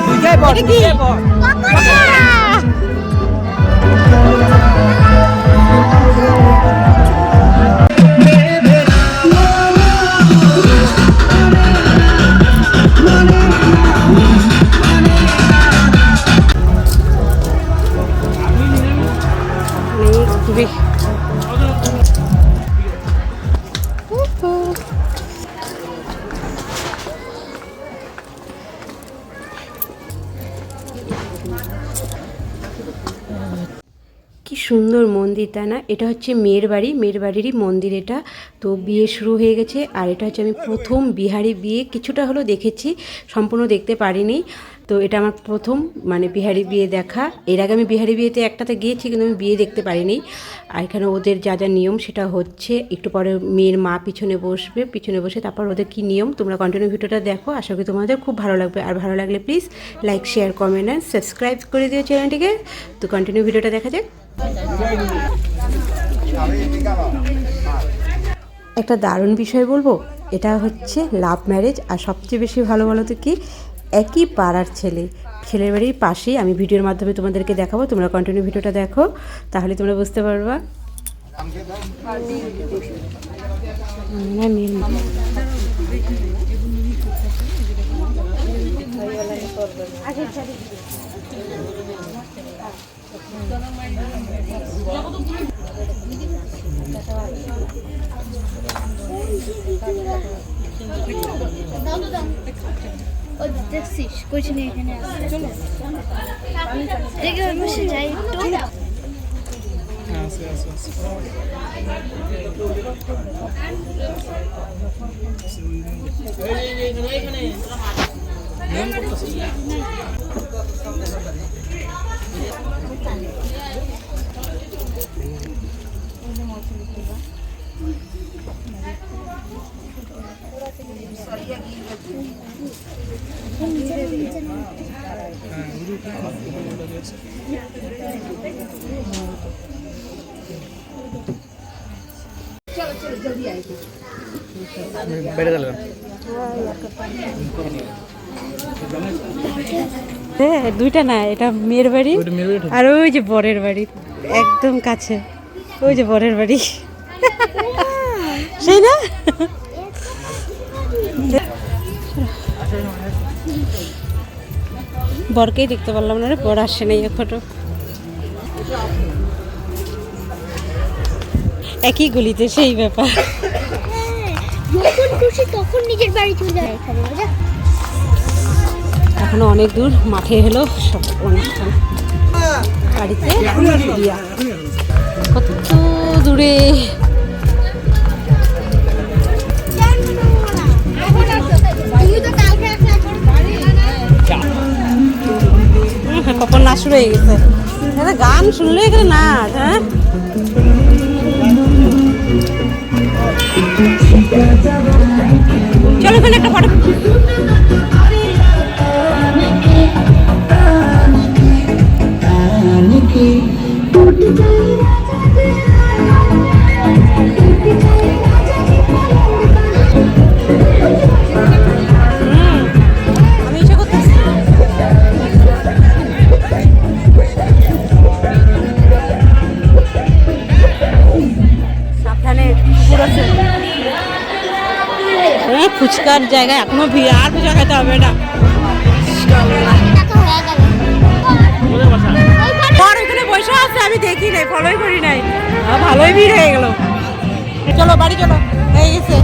দুইটাই বল এটা কি? দুইটাই বল খুবই কি সুন্দর মন্দির তা না? এটা হচ্ছে মেয়ের বাড়ি, মেয়ের বাড়িরই মন্দির এটা। তো বিয়ে শুরু হয়ে গেছে আর এটা হচ্ছে আমি প্রথম বিহারি বিয়ে। কিছুটা হলো দেখেছি, সম্পূর্ণ দেখতে পারিনি। তো এটা আমার প্রথম মানে বিহারি বিয়ে দেখা। এর আগে আমি বিহারি বিয়েতে একটাতে গিয়েছি, কিন্তু আমি বিয়ে দেখতে পারিনি। আর এখানে ওদের যা যা নিয়ম, সেটা হচ্ছে, একটু পরে মেয়ের মা পিছনে বসবে, পিছনে বসে তারপর ওদের কি নিয়ম, তোমরা কন্টিনিউ ভিডিওটা দেখো। আশা করি তোমাদের খুব ভালো লাগবে। আর ভালো লাগলে please like share comment and subscribe করে দিও চ্যানেলটিকে তো কন্টিনিউ ভিডিওটা দেখা যাক। একটা দারুণ বিষয় বলব, এটা হচ্ছে লাভ ম্যারেজ আর সবচেয়ে বেশি ভালো বলো তো কি একই পাড়ার ছেলে ছেলের বাড়ির পাশেই আমি ভিডিওর মাধ্যমে তোমাদেরকে দেখাবো তোমরা কন্টিনিউ ভিডিওটা দেখো, তাহলে তোমরা বুঝতে পারবা। ও দেখছিস কইছি না এখানে আছে চলো দেখে বসে যাই একটু হ্যাঁ দুইটা না এটা মেয়ের বাড়ি মেয়ের বাড়ি? আর ওই যে বরের বাড়ি একদম কাছে। ওই যে বরের বাড়ি। সেই না? বরকেই দেখতে পারলাম না রে বর আসছে না এখনও। একই গলিতে সেই ব্যাপার। যখন খুশি তখন নিজের বাড়ি চলে যায় এখনও অনেক দূর মাঠে হলো সব অনুষ্ঠান। বাড়িতে? কত দূরে? শুরু হয়ে গেছে। এখানে গান শুনলে এখানে নাচ হ্যাঁ? চলো এখানে একটা ফটো। ফুচকার জায়গায় এখনও ভিড়, আর ফুচকা খেতে হবে না। হয়ে ওইখানে আছে, আমি দেখি নাই ফলোই করি নাই। ভালোই ভিড় হয়ে গেল। চলো, বাড়ি চলো। হয়ে গেছে